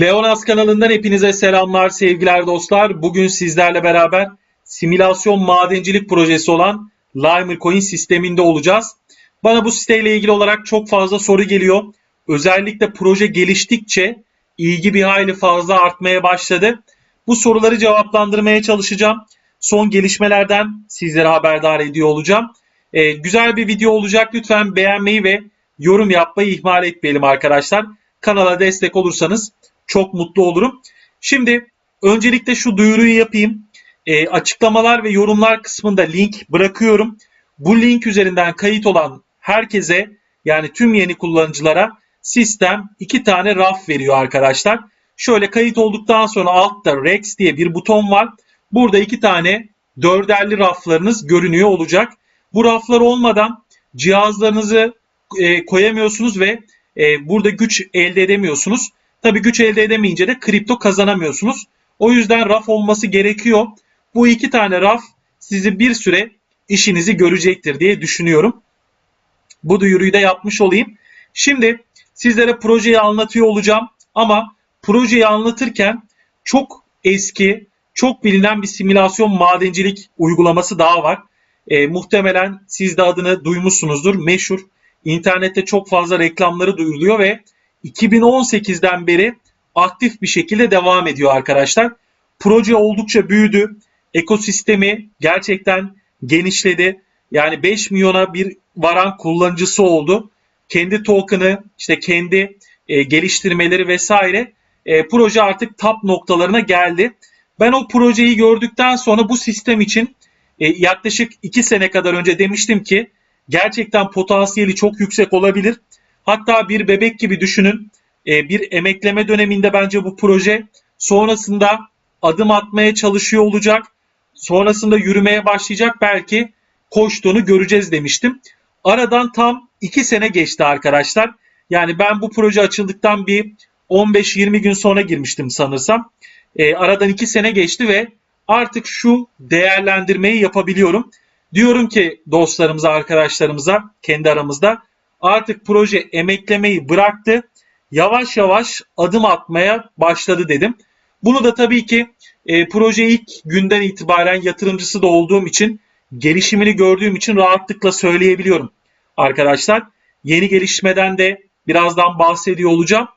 Leonas kanalından hepinize selamlar, sevgiler dostlar. Bugün sizlerle beraber simülasyon madencilik projesi olan Limer Coin sisteminde olacağız. Bana bu siteyle ilgili olarak çok fazla soru geliyor. Özellikle proje geliştikçe ilgi bir hayli fazla artmaya başladı. Bu soruları cevaplandırmaya çalışacağım. Son gelişmelerden sizlere haberdar ediyor olacağım. Ee, güzel bir video olacak. Lütfen beğenmeyi ve yorum yapmayı ihmal etmeyelim arkadaşlar. Kanala destek olursanız çok mutlu olurum. Şimdi öncelikle şu duyuruyu yapayım. E, açıklamalar ve yorumlar kısmında link bırakıyorum. Bu link üzerinden kayıt olan herkese yani tüm yeni kullanıcılara sistem iki tane raf veriyor arkadaşlar. Şöyle kayıt olduktan sonra altta Rex diye bir buton var. Burada iki tane dörderli raflarınız görünüyor olacak. Bu raflar olmadan cihazlarınızı e, koyamıyorsunuz ve e, burada güç elde edemiyorsunuz. Tabi güç elde edemeyince de kripto kazanamıyorsunuz. O yüzden raf olması gerekiyor. Bu iki tane raf sizi bir süre işinizi görecektir diye düşünüyorum. Bu duyuruyu da yapmış olayım. Şimdi sizlere projeyi anlatıyor olacağım ama projeyi anlatırken çok eski, çok bilinen bir simülasyon madencilik uygulaması daha var. E, muhtemelen siz de adını duymuşsunuzdur. Meşhur. İnternette çok fazla reklamları duyuluyor ve 2018'den beri aktif bir şekilde devam ediyor arkadaşlar. Proje oldukça büyüdü. Ekosistemi gerçekten genişledi. Yani 5 milyona bir varan kullanıcısı oldu. Kendi token'ı, işte kendi e, geliştirmeleri vesaire e, proje artık top noktalarına geldi. Ben o projeyi gördükten sonra bu sistem için e, yaklaşık 2 sene kadar önce demiştim ki gerçekten potansiyeli çok yüksek olabilir. Hatta bir bebek gibi düşünün. E, bir emekleme döneminde bence bu proje sonrasında adım atmaya çalışıyor olacak. Sonrasında yürümeye başlayacak. Belki koştuğunu göreceğiz demiştim. Aradan tam 2 sene geçti arkadaşlar. Yani ben bu proje açıldıktan bir 15-20 gün sonra girmiştim sanırsam. E, aradan 2 sene geçti ve artık şu değerlendirmeyi yapabiliyorum. Diyorum ki dostlarımıza, arkadaşlarımıza kendi aramızda artık proje emeklemeyi bıraktı. Yavaş yavaş adım atmaya başladı dedim. Bunu da tabii ki e, proje ilk günden itibaren yatırımcısı da olduğum için gelişimini gördüğüm için rahatlıkla söyleyebiliyorum arkadaşlar. Yeni gelişmeden de birazdan bahsediyor olacağım.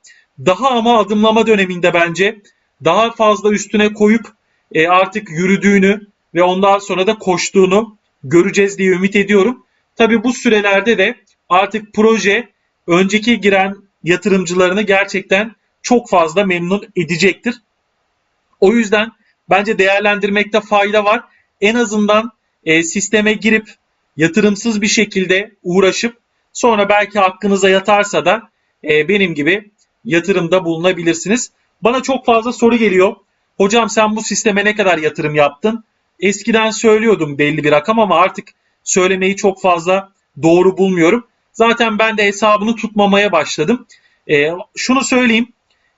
Daha ama adımlama döneminde bence daha fazla üstüne koyup e, artık yürüdüğünü ve ondan sonra da koştuğunu göreceğiz diye ümit ediyorum. Tabii bu sürelerde de artık proje önceki giren yatırımcılarını gerçekten çok fazla memnun edecektir. O yüzden bence değerlendirmekte fayda var. En azından e, sisteme girip yatırımsız bir şekilde uğraşıp sonra belki hakkınıza yatarsa da e, benim gibi yatırımda bulunabilirsiniz. Bana çok fazla soru geliyor. Hocam sen bu sisteme ne kadar yatırım yaptın? Eskiden söylüyordum belli bir rakam ama artık söylemeyi çok fazla doğru bulmuyorum. Zaten ben de hesabını tutmamaya başladım. E, şunu söyleyeyim.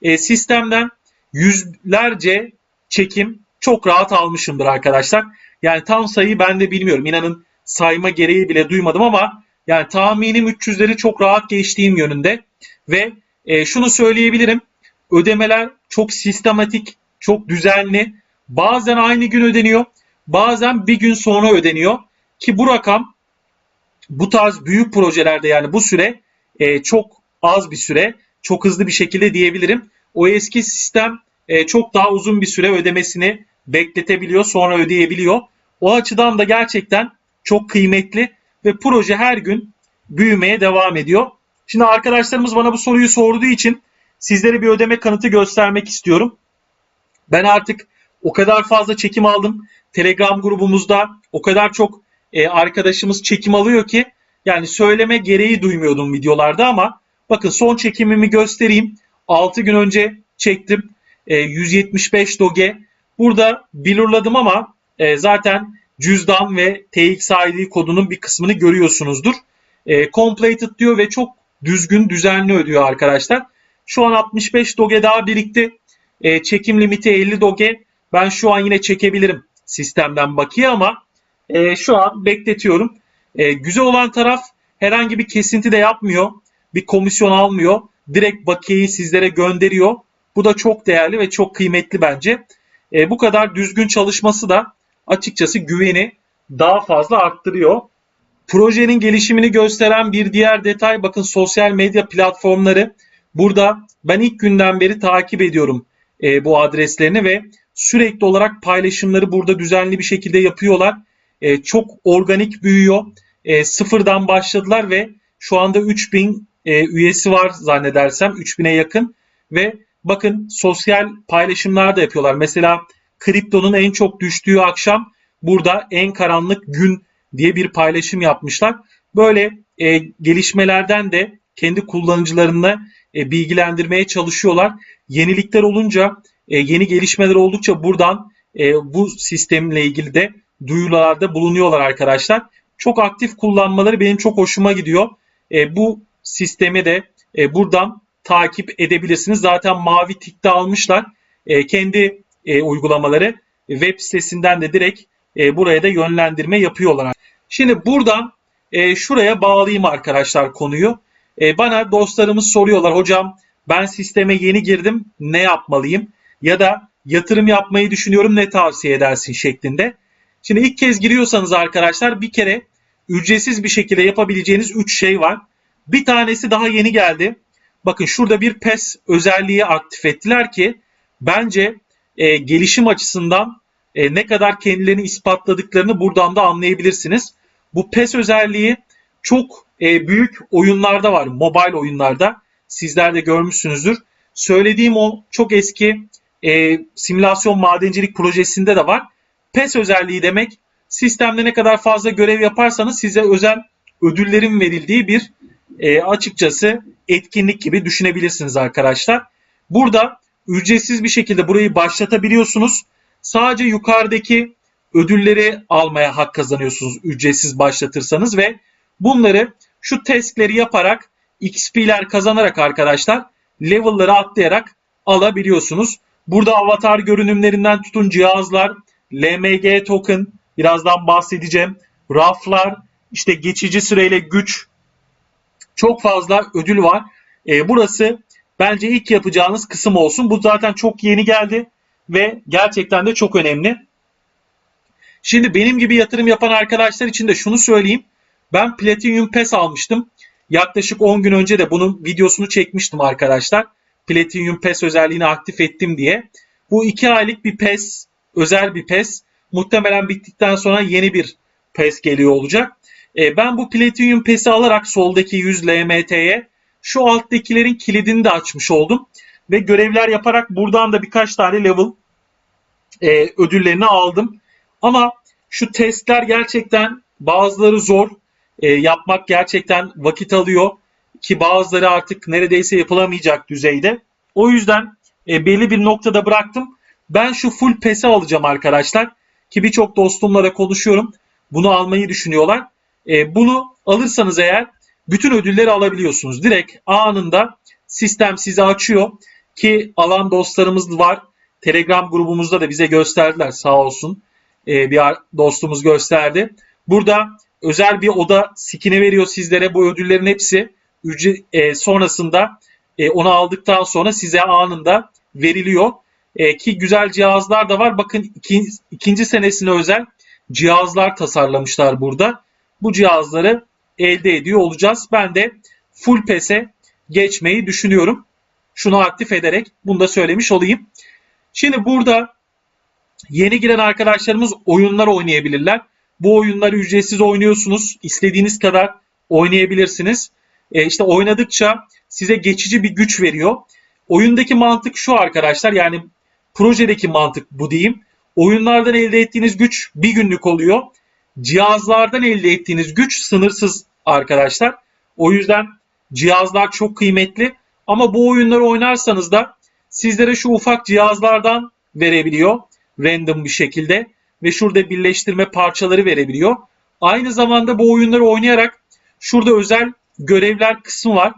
E, sistemden yüzlerce çekim çok rahat almışımdır arkadaşlar. Yani tam sayıyı ben de bilmiyorum. İnanın sayma gereği bile duymadım ama yani tahminim 300'leri çok rahat geçtiğim yönünde. Ve e, şunu söyleyebilirim. Ödemeler çok sistematik, çok düzenli. Bazen aynı gün ödeniyor. Bazen bir gün sonra ödeniyor. Ki bu rakam bu tarz büyük projelerde yani bu süre e, çok az bir süre. Çok hızlı bir şekilde diyebilirim. O eski sistem e, çok daha uzun bir süre ödemesini bekletebiliyor sonra ödeyebiliyor. O açıdan da gerçekten çok kıymetli ve proje her gün büyümeye devam ediyor. Şimdi arkadaşlarımız bana bu soruyu sorduğu için sizlere bir ödeme kanıtı göstermek istiyorum. Ben artık o kadar fazla çekim aldım. Telegram grubumuzda o kadar çok e, arkadaşımız çekim alıyor ki yani söyleme gereği duymuyordum videolarda ama bakın son çekimimi göstereyim. 6 gün önce çektim. E, 175 doge. Burada bilurladım ama e, zaten cüzdan ve TXID kodunun bir kısmını görüyorsunuzdur. E, completed diyor ve çok düzgün düzenli ödüyor arkadaşlar. Şu an 65 doge daha birikti. E, çekim limiti 50 doge. Ben şu an yine çekebilirim sistemden bakiye ama e, şu an bekletiyorum. E, güzel olan taraf herhangi bir kesinti de yapmıyor. Bir komisyon almıyor. Direkt bakiyeyi sizlere gönderiyor. Bu da çok değerli ve çok kıymetli bence. E, bu kadar düzgün çalışması da açıkçası güveni daha fazla arttırıyor. Projenin gelişimini gösteren bir diğer detay bakın sosyal medya platformları. Burada ben ilk günden beri takip ediyorum e, bu adreslerini ve sürekli olarak paylaşımları burada düzenli bir şekilde yapıyorlar. E, çok organik büyüyor. E, sıfırdan başladılar ve şu anda 3000 e, üyesi var zannedersem 3000'e yakın ve bakın sosyal paylaşımlar da yapıyorlar. Mesela kriptonun en çok düştüğü akşam burada en karanlık gün diye bir paylaşım yapmışlar. Böyle e, gelişmelerden de kendi kullanıcılarını e, bilgilendirmeye çalışıyorlar. Yenilikler olunca, e, yeni gelişmeler oldukça buradan e, bu sistemle ilgili de duyurularda bulunuyorlar arkadaşlar. Çok aktif kullanmaları benim çok hoşuma gidiyor. E, bu sistemi de e, buradan takip edebilirsiniz. Zaten mavi tikte almışlar. E, kendi e, uygulamaları web sitesinden de direkt e, buraya da yönlendirme yapıyorlar. Şimdi buradan e, şuraya bağlayayım arkadaşlar konuyu. E, bana dostlarımız soruyorlar hocam ben sisteme yeni girdim ne yapmalıyım? Ya da yatırım yapmayı düşünüyorum ne tavsiye edersin şeklinde. Şimdi ilk kez giriyorsanız arkadaşlar bir kere ücretsiz bir şekilde yapabileceğiniz 3 şey var. Bir tanesi daha yeni geldi. Bakın şurada bir PES özelliği aktif ettiler ki bence e, gelişim açısından e, ne kadar kendilerini ispatladıklarını buradan da anlayabilirsiniz. Bu PES özelliği çok e, büyük oyunlarda var. Mobile oyunlarda. Sizler de görmüşsünüzdür. Söylediğim o çok eski e, simülasyon madencilik projesinde de var. PES özelliği demek sistemde ne kadar fazla görev yaparsanız size özel ödüllerin verildiği bir e, açıkçası etkinlik gibi düşünebilirsiniz arkadaşlar. Burada ücretsiz bir şekilde burayı başlatabiliyorsunuz. Sadece yukarıdaki ödülleri almaya hak kazanıyorsunuz ücretsiz başlatırsanız ve bunları şu testleri yaparak XP'ler kazanarak arkadaşlar level'ları atlayarak alabiliyorsunuz. Burada avatar görünümlerinden tutun cihazlar, LMG token birazdan bahsedeceğim. Raflar, işte geçici süreyle güç çok fazla ödül var. E, burası bence ilk yapacağınız kısım olsun. Bu zaten çok yeni geldi ve gerçekten de çok önemli. Şimdi benim gibi yatırım yapan arkadaşlar için de şunu söyleyeyim. Ben Platinum PES almıştım. Yaklaşık 10 gün önce de bunun videosunu çekmiştim arkadaşlar. Platinum PES özelliğini aktif ettim diye. Bu 2 aylık bir PES, özel bir PES. Muhtemelen bittikten sonra yeni bir PES geliyor olacak. E, ben bu Platinum PES'i alarak soldaki 100 LMT'ye şu alttakilerin kilidini de açmış oldum. Ve görevler yaparak buradan da birkaç tane level e, ödüllerini aldım. Ama şu testler gerçekten bazıları zor. E, yapmak gerçekten vakit alıyor. Ki bazıları artık neredeyse yapılamayacak düzeyde. O yüzden e, belli bir noktada bıraktım. Ben şu full PES'i alacağım arkadaşlar. Ki birçok dostumla da konuşuyorum. Bunu almayı düşünüyorlar. E, bunu alırsanız eğer bütün ödülleri alabiliyorsunuz. Direkt anında sistem size açıyor ki alan dostlarımız var. Telegram grubumuzda da bize gösterdiler sağ olsun. E, bir dostumuz gösterdi. Burada özel bir oda skini veriyor sizlere. Bu ödüllerin hepsi ücret e, sonrasında e, onu aldıktan sonra size anında veriliyor. E, ki güzel cihazlar da var. Bakın iki, ikinci senesine özel cihazlar tasarlamışlar burada. Bu cihazları elde ediyor olacağız. Ben de full PES'e geçmeyi düşünüyorum. Şunu aktif ederek bunu da söylemiş olayım. Şimdi burada yeni giren arkadaşlarımız oyunlar oynayabilirler. Bu oyunları ücretsiz oynuyorsunuz. İstediğiniz kadar oynayabilirsiniz. E işte oynadıkça size geçici bir güç veriyor. Oyundaki mantık şu arkadaşlar yani projedeki mantık bu diyeyim. Oyunlardan elde ettiğiniz güç bir günlük oluyor. Cihazlardan elde ettiğiniz güç sınırsız arkadaşlar. O yüzden cihazlar çok kıymetli. Ama bu oyunları oynarsanız da sizlere şu ufak cihazlardan verebiliyor. Random bir şekilde. Ve şurada birleştirme parçaları verebiliyor. Aynı zamanda bu oyunları oynayarak şurada özel görevler kısmı var.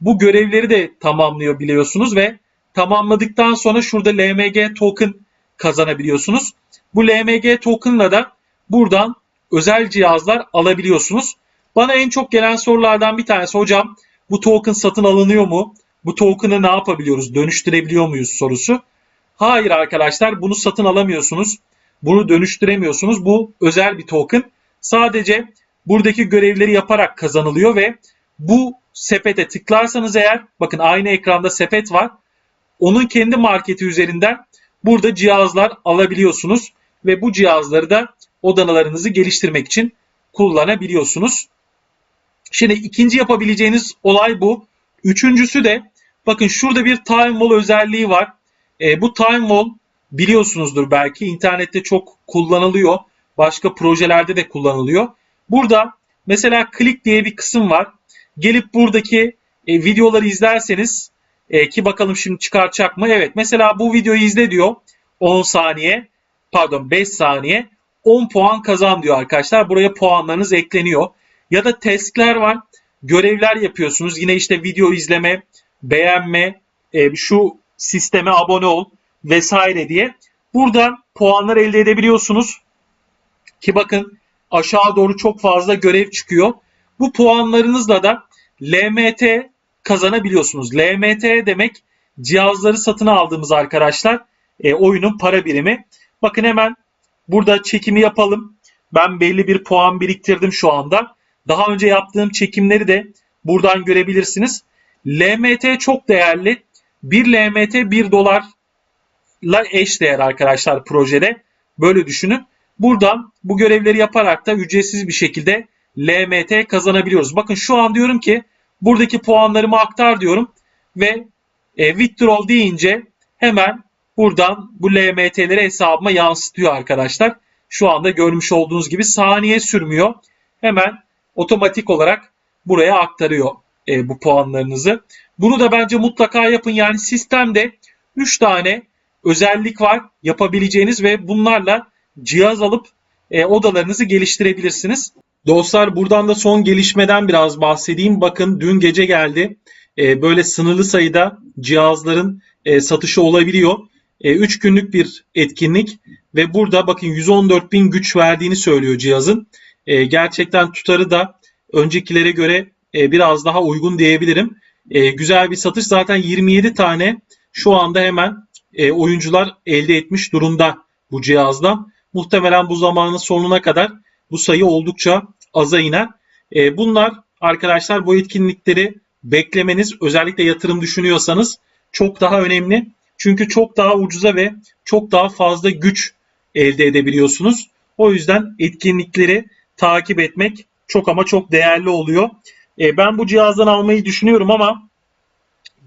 Bu görevleri de tamamlıyor biliyorsunuz ve tamamladıktan sonra şurada LMG token kazanabiliyorsunuz. Bu LMG token'la da buradan özel cihazlar alabiliyorsunuz. Bana en çok gelen sorulardan bir tanesi hocam bu token satın alınıyor mu? bu token'ı ne yapabiliyoruz? Dönüştürebiliyor muyuz sorusu. Hayır arkadaşlar bunu satın alamıyorsunuz. Bunu dönüştüremiyorsunuz. Bu özel bir token. Sadece buradaki görevleri yaparak kazanılıyor ve bu sepete tıklarsanız eğer bakın aynı ekranda sepet var. Onun kendi marketi üzerinden burada cihazlar alabiliyorsunuz ve bu cihazları da odalarınızı geliştirmek için kullanabiliyorsunuz. Şimdi ikinci yapabileceğiniz olay bu. Üçüncüsü de bakın şurada bir time wall özelliği var. E, bu time wall biliyorsunuzdur belki internette çok kullanılıyor. Başka projelerde de kullanılıyor. Burada mesela click diye bir kısım var. Gelip buradaki e, videoları izlerseniz e, ki bakalım şimdi çıkaracak mı? Evet mesela bu videoyu izle diyor. 10 saniye pardon 5 saniye 10 puan kazan diyor arkadaşlar. Buraya puanlarınız ekleniyor. Ya da testler var. Görevler yapıyorsunuz. Yine işte video izleme, beğenme, e, şu sisteme abone ol vesaire diye. Burada puanlar elde edebiliyorsunuz. Ki bakın aşağı doğru çok fazla görev çıkıyor. Bu puanlarınızla da LMT kazanabiliyorsunuz. LMT demek cihazları satın aldığımız arkadaşlar e, oyunun para birimi. Bakın hemen burada çekimi yapalım. Ben belli bir puan biriktirdim şu anda. Daha önce yaptığım çekimleri de buradan görebilirsiniz. LMT çok değerli. 1 LMT 1 dolarla eş değer arkadaşlar projede. Böyle düşünün. Buradan bu görevleri yaparak da ücretsiz bir şekilde LMT kazanabiliyoruz. Bakın şu an diyorum ki buradaki puanlarımı aktar diyorum ve e, withdraw deyince hemen buradan bu LMT'leri hesabıma yansıtıyor arkadaşlar. Şu anda görmüş olduğunuz gibi saniye sürmüyor. Hemen otomatik olarak buraya aktarıyor e, bu puanlarınızı. Bunu da bence mutlaka yapın. Yani sistemde 3 tane özellik var yapabileceğiniz ve bunlarla cihaz alıp e, odalarınızı geliştirebilirsiniz. Dostlar buradan da son gelişmeden biraz bahsedeyim. Bakın dün gece geldi. E, böyle sınırlı sayıda cihazların e, satışı olabiliyor. 3 e, günlük bir etkinlik ve burada bakın 114 bin güç verdiğini söylüyor cihazın. E, gerçekten tutarı da öncekilere göre e, biraz daha uygun diyebilirim. E, güzel bir satış zaten 27 tane şu anda hemen e, oyuncular elde etmiş durumda bu cihazdan. Muhtemelen bu zamanın sonuna kadar bu sayı oldukça aza iner. E, bunlar arkadaşlar bu etkinlikleri beklemeniz özellikle yatırım düşünüyorsanız çok daha önemli. Çünkü çok daha ucuza ve çok daha fazla güç elde edebiliyorsunuz. O yüzden etkinlikleri takip etmek çok ama çok değerli oluyor. E, ben bu cihazdan almayı düşünüyorum ama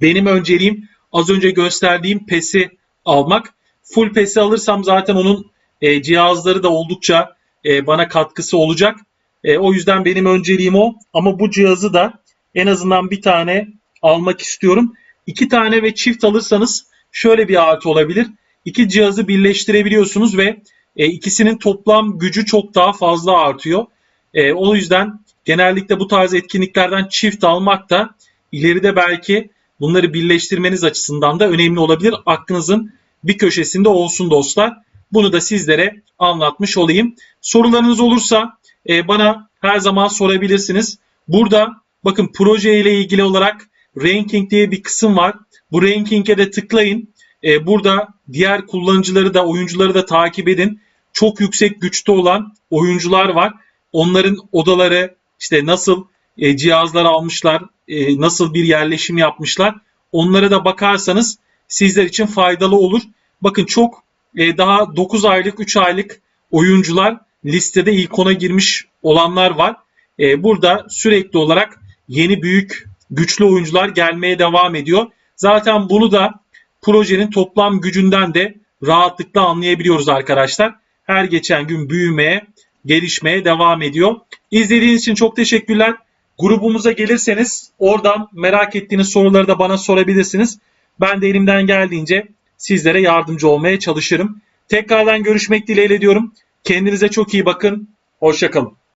benim önceliğim az önce gösterdiğim PES'i almak. Full PES'i alırsam zaten onun e, cihazları da oldukça e, bana katkısı olacak. E, o yüzden benim önceliğim o. Ama bu cihazı da en azından bir tane almak istiyorum. İki tane ve çift alırsanız şöyle bir artı olabilir. İki cihazı birleştirebiliyorsunuz ve e, ikisinin toplam gücü çok daha fazla artıyor. E, o yüzden genellikle bu tarz etkinliklerden çift almak da ileride belki bunları birleştirmeniz açısından da önemli olabilir. Aklınızın bir köşesinde olsun dostlar. Bunu da sizlere anlatmış olayım. Sorularınız olursa e, bana her zaman sorabilirsiniz. Burada bakın proje ile ilgili olarak ranking diye bir kısım var. Bu ranking'e de tıklayın. E, burada diğer kullanıcıları da oyuncuları da takip edin. Çok yüksek güçte olan oyuncular var. Onların odaları işte nasıl e, cihazlar almışlar, e, nasıl bir yerleşim yapmışlar. Onlara da bakarsanız sizler için faydalı olur. Bakın çok e, daha 9 aylık, 3 aylık oyuncular listede ilk ona girmiş olanlar var. E, burada sürekli olarak yeni büyük güçlü oyuncular gelmeye devam ediyor. Zaten bunu da projenin toplam gücünden de rahatlıkla anlayabiliyoruz arkadaşlar. Her geçen gün büyümeye, gelişmeye devam ediyor. İzlediğiniz için çok teşekkürler. Grubumuza gelirseniz oradan merak ettiğiniz soruları da bana sorabilirsiniz. Ben de elimden geldiğince sizlere yardımcı olmaya çalışırım. Tekrardan görüşmek dileğiyle diyorum. Kendinize çok iyi bakın. Hoşçakalın.